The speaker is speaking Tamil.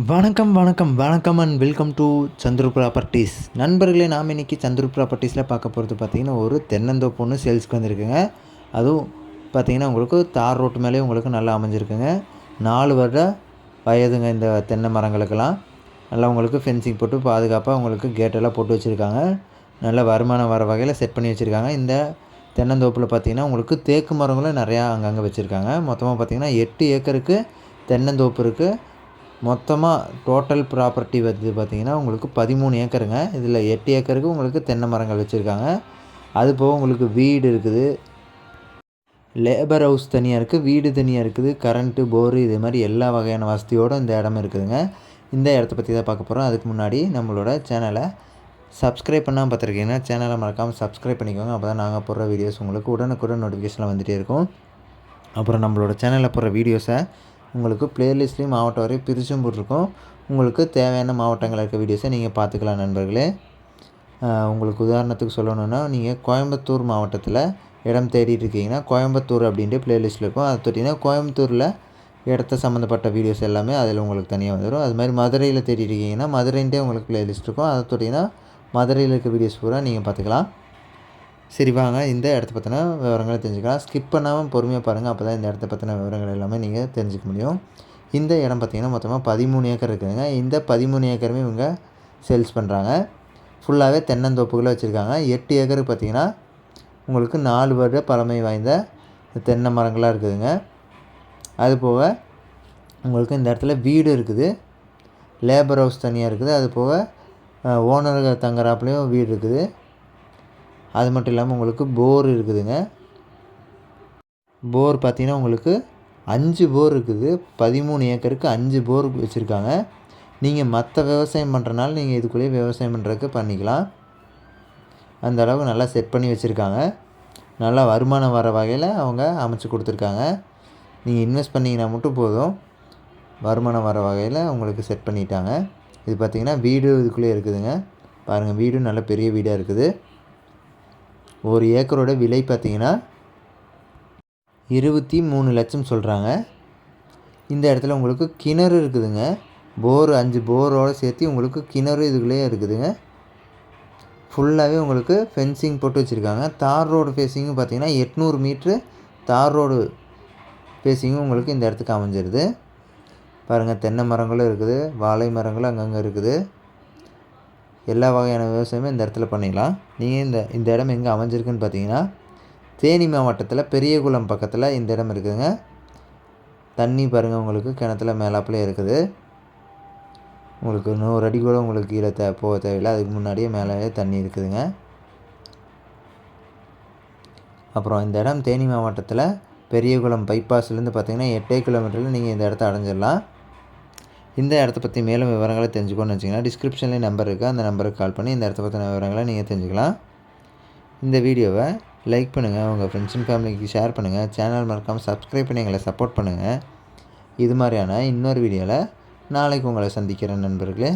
வணக்கம் வணக்கம் வணக்கம் and welcome to Chandru properties நண்பர்களே நாம் இன்றைக்கி சந்துரு ப்ராப்பர்ட்டிஸில் பார்க்க போகிறது பார்த்திங்கன்னா ஒரு தென்னந்தோப்பு ஒன்று சேல்ஸ்க்கு வந்திருக்குங்க. அதுவும் பார்த்திங்கன்னா உங்களுக்கு தார் ரோட்டு மேலே உங்களுக்கு நல்லா அமைஞ்சிருக்குங்க. நாலு வருட வயதுங்க இந்த தென்னை மரங்களுக்கெல்லாம். நல்லா உங்களுக்கு ஃபென்சிங் போட்டு பாதுகாப்பாக உங்களுக்கு கேட்டெல்லாம் போட்டு வச்சுருக்காங்க. நல்ல வருமானம் வர வகையில் செட் பண்ணி வச்சுருக்காங்க. இந்த தென்னந்தோப்பில் பார்த்திங்கன்னா உங்களுக்கு தேக்கு மரங்களும் நிறையா அங்கங்கே வச்சுருக்காங்க. மொத்தமாக பார்த்திங்கன்னா எட்டு ஏக்கருக்கு தென்னந்தோப்பு இருக்குது மொத்தமாக டோட்டல் ப்ராப்பர்ட்டி வந்து பார்த்திங்கன்னா உங்களுக்கு பதிமூணு ஏக்கருங்க. இதில் எட்டு ஏக்கருக்கு உங்களுக்கு தென்னை மரங்கள் வச்சுருக்காங்க. அது போக உங்களுக்கு வீடு இருக்குது. லேபர் ஹவுஸ் தனியாக இருக்குது வீடு தனியாக இருக்குது கரண்ட்டு போரு இது மாதிரி எல்லா வகையான வசதியோடு இந்த இடம் இருக்குதுங்க. இந்த இடத்த பற்றி தான் பார்க்க போகிறோம் அதுக்கு முன்னாடி நம்மளோட சேனலை சப்ஸ்கிரைப் பண்ணாமல் பார்த்துருக்கீங்கன்னா சேனலை மறக்காமல் சப்ஸ்கிரைப் பண்ணிக்கோங்க. அப்போ தான் நாங்கள் போடுற வீடியோஸ் உங்களுக்கு உடனுக்குடன் நோட்டிஃபிகேஷனில் வந்துகிட்டே இருக்கும். அப்புறம் நம்மளோட சேனலில் போடுற வீடியோஸை உங்களுக்கு ப்ளேலிஸ்ட்லேயும் மாவட்டம் வரை பிரிச்சும் போட்டிருக்கோம். உங்களுக்கு தேவையான மாவட்டங்களில் இருக்க வீடியோஸை நீங்கள் பார்த்துக்கலாம் நண்பர்களே. உங்களுக்கு உதாரணத்துக்கு சொல்லணுன்னா நீங்கள் கோயம்புத்தூர் மாவட்டத்தில் இடம் தேடிட்டு இருக்கீங்கன்னா கோயம்புத்தூர் அப்படின்ட்டு ப்ளேலிஸ்ட்டில் இருக்கும். அதை தொட்டிங்கன்னா கோயம்புத்தூரில் இடத்த சம்மந்தப்பட்ட வீடியோஸ் எல்லாமே அதில் உங்களுக்கு தனியாக வந்துடும் அது மாதிரி மதுரையில் தேடிட்டு இருக்கீங்கன்னா மதுரைன்ட்டே உங்களுக்கு ப்ளேலிஸ்ட் இருக்கும். அதை தொட்டிங்கன்னா மதுரையில் இருக்க வீடியோஸ் பூரா நீங்கள் பார்த்துக்கலாம். சரி வாங்க. இந்த இடத்த பற்றின விவரங்களை தெரிஞ்சுக்கலாம். ஸ்கிப் பண்ணாமல் பொறுமையாக பாருங்கள் அப்போ தான் இந்த இடத்த பற்றின விவரங்கள் எல்லாமே நீங்கள் தெரிஞ்சுக்க முடியும். இந்த இடம் பார்த்திங்கன்னா மொத்தமாக பதிமூணு ஏக்கர் இருக்குதுங்க. இந்த பதிமூணு ஏக்கருமே இவங்க சேல்ஸ் பண்ணுறாங்க ஃபுல்லாகவே தென்னந்தோப்புகளை வச்சுருக்காங்க. எட்டு ஏக்கருக்கு பார்த்திங்கன்னா உங்களுக்கு நாலு வருட பழமை வாய்ந்த தென்னை மரங்களாக இருக்குதுங்க. அது போக உங்களுக்கு இந்த இடத்துல வீடு இருக்குது. லேபர் ஹவுஸ் தனியாக இருக்குது. அது போக ஓனர்கள் தங்குறாப்புலேயும் வீடு இருக்குது. அது மட்டும் இல்லாமல் உங்களுக்கு போர் இருக்குதுங்க. போர் பார்த்தீங்கன்னா உங்களுக்கு அஞ்சு போர் இருக்குது. பதிமூணு ஏக்கருக்கு அஞ்சு போர் வச்சுருக்காங்க. நீங்கள் மற்ற விவசாயம் பண்ணுறனால நீங்கள் இதுக்குள்ளேயே விவசாயம் பண்ணுறதுக்கு பண்ணிக்கலாம். அந்த அளவுக்கு நல்லா செட் பண்ணி வச்சுருக்காங்க. நல்லா வருமானம் வர வகையில் அவங்க அமைச்சு கொடுத்துருக்காங்க. நீங்கள் இன்வெஸ்ட் பண்ணிங்கன்னா மட்டும் போதும். வருமானம் வர வகையில் உங்களுக்கு செட் பண்ணிட்டாங்க. இது பார்த்திங்கன்னா வீடு இதுக்குள்ளேயே இருக்குதுங்க. பாருங்கள் வீடும் நல்ல பெரிய வீடாக இருக்குது. ஒரு ஏக்கரோட விலை பார்த்தீங்கன்னா இருபத்தி மூணு லட்சம் சொல்கிறாங்க இந்த இடத்துல உங்களுக்கு கிணறு இருக்குதுங்க. போர் அஞ்சு போரோடு சேர்த்து உங்களுக்கு கிணறு இதுக்குள்ளேயே இருக்குதுங்க. ஃபுல்லாகவே உங்களுக்கு ஃபென்சிங் போட்டு வச்சுருக்காங்க. தார் ரோடு ஃபேஸிங்கும் பார்த்தீங்கன்னா எட்நூறு மீட்ரு தார் ரோடு ஃபேஸிங்கும் உங்களுக்கு இந்த இடத்துக்கு அமைஞ்சிருது. பாருங்கள் தென்னை மரங்களும் இருக்குது வாழை மரங்களும் அங்கங்கே இருக்குது. எல்லா வகையான விவசாயமும் இந்த இடத்துல பண்ணிக்கலாம் நீங்கள் இந்த இந்த இடம் எங்கே அமைஞ்சிருக்குன்னு பார்த்தீங்கன்னா தேனி மாவட்டத்தில் பெரியகுளம் பக்கத்தில் இந்த இடம் இருக்குதுங்க. தண்ணி பாருங்கள் உங்களுக்கு கிணத்துல மேலாப்புல இருக்குது. உங்களுக்கு நூறு அடி கூட உங்களுக்கு கீழே தே போக தேவையில்லை. அதுக்கு முன்னாடியே மேலே தண்ணி இருக்குதுங்க. அப்புறம் இந்த இடம் தேனி மாவட்டத்தில் பெரியகுளம் பைபாஸ்லேருந்து பார்த்தீங்கன்னா எட்டே கிலோமீட்டரில் நீங்கள் இந்த இடத்த அடைஞ்சிடலாம். இந்த இடத்த பற்றி மேலும் விவரங்களை தெரிஞ்சுக்கணும்னு வச்சிங்கன்னா டிஸ்கிரிப்ஷன்லேயே நம்பர் இருக்குது அந்த நம்பருக்கு கால் பண்ணி இந்த இடத்த பற்றின விவரங்களை நீங்கள் தெரிஞ்சுக்கலாம். இந்த வீடியோவை லைக் பண்ணுங்கள் உங்கள் ஃப்ரெண்ட்ஸ் அண்ட் ஃபேமிலிக்கு ஷேர் பண்ணுங்கள் சேனல் மறக்காமல் சப்ஸ்கிரைப் பண்ணி எங்களை சப்போர்ட் பண்ணுங்கள் இது மாதிரியான இன்னொரு வீடியோவில் நாளைக்கு உங்களை சந்திக்கிறேன் நண்பர்களே.